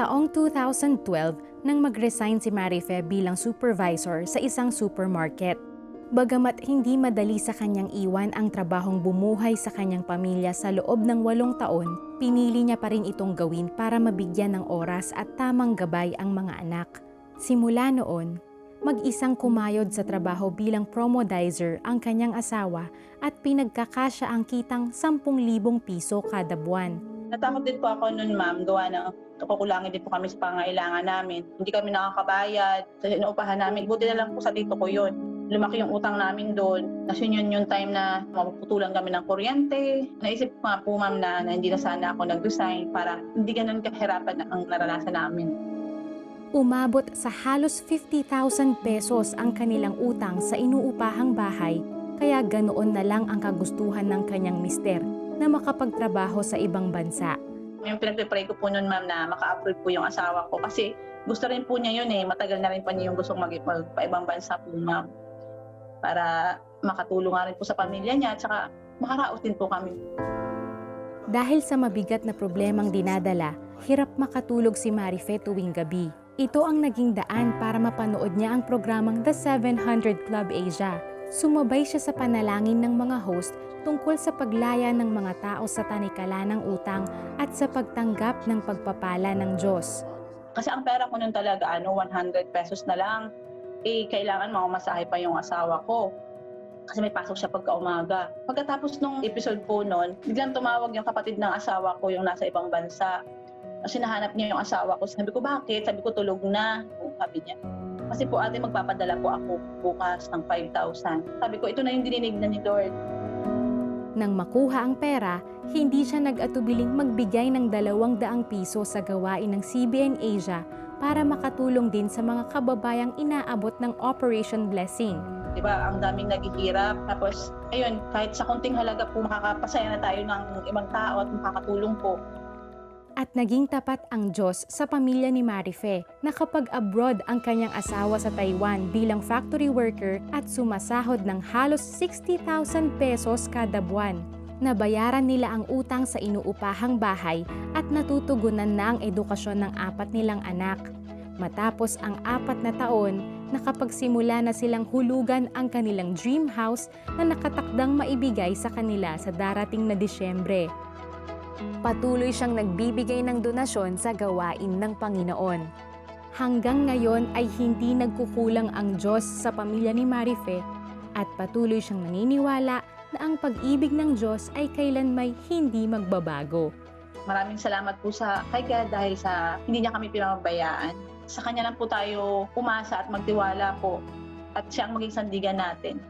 taong 2012 nang mag-resign si Marife bilang supervisor sa isang supermarket. Bagamat hindi madali sa kanyang iwan ang trabahong bumuhay sa kanyang pamilya sa loob ng walong taon, pinili niya pa rin itong gawin para mabigyan ng oras at tamang gabay ang mga anak. Simula noon, mag-isang kumayod sa trabaho bilang promodizer ang kanyang asawa at pinagkakasya ang kitang 10,000 piso kada buwan. Natakot din po ako noon, ma'am, gawa ng kukulangin din po kami sa pangailangan namin. Hindi kami nakakabayad sa inuupahan namin. Buti na lang po sa tito ko yun. Lumaki yung utang namin doon. Kasi yun yung time na mapuputulan kami ng kuryente. Naisip ko nga po, ma'am, na, na hindi na sana ako nag-resign para hindi ganun kahirapan ang naranasan namin. Umabot sa halos 50,000 pesos ang kanilang utang sa inuupahang bahay kaya ganoon na lang ang kagustuhan ng kanyang mister na makapagtrabaho sa ibang bansa. Yung pinagpipray ko po noon, ma'am, na maka-upload po yung asawa ko. Kasi gusto rin po niya yun eh. Matagal na rin pa niya yung gustong mag magpa-ibang bansa po, ma'am. Para makatulong nga rin po sa pamilya niya at saka makaraos din po kami. Dahil sa mabigat na problemang dinadala, hirap makatulog si Marife tuwing gabi. Ito ang naging daan para mapanood niya ang programang The 700 Club Asia. Sumabay siya sa panalangin ng mga host tungkol sa paglaya ng mga tao sa tanikala ng utang at sa pagtanggap ng pagpapala ng Diyos. Kasi ang pera ko noon talaga, ano, 100 pesos na lang. Eh, kailangan mamasahe pa yung asawa ko. Kasi may pasok siya pagka umaga. Pagkatapos nung episode po noon, biglang tumawag yung kapatid ng asawa ko yung nasa ibang bansa. Kasi nahanap niya yung asawa ko. Sabi ko, bakit? Sabi ko, tulog na. Sabi niya. Kasi po ate, magpapadala po ako bukas ng 5,000. Sabi ko, ito na yung dininig na ni Lord. Nang makuha ang pera, hindi siya nag-atubiling magbigay ng 200 piso sa gawain ng CBN Asia para makatulong din sa mga kababayang inaabot ng Operation Blessing. Di ba? Ang daming naghihirap. Tapos, ayun, kahit sa konting halaga po, makakapasaya na tayo ng ibang tao at makakatulong po. At naging tapat ang Diyos sa pamilya ni Marife na kapag abroad ang kanyang asawa sa Taiwan bilang factory worker at sumasahod ng halos 60,000 pesos kada buwan. Nabayaran nila ang utang sa inuupahang bahay at natutugunan na ang edukasyon ng apat nilang anak. Matapos ang apat na taon, nakapagsimula na silang hulugan ang kanilang dream house na nakatakdang maibigay sa kanila sa darating na Disyembre. Patuloy siyang nagbibigay ng donasyon sa gawain ng Panginoon. Hanggang ngayon ay hindi nagkukulang ang Diyos sa pamilya ni Marife at patuloy siyang naniniwala na ang pag-ibig ng Diyos ay kailanmay hindi magbabago. Maraming salamat po sa kay God dahil sa hindi niya kami pinamabayaan. Sa kanya lang po tayo umasa at magtiwala po at siya ang maging sandigan natin.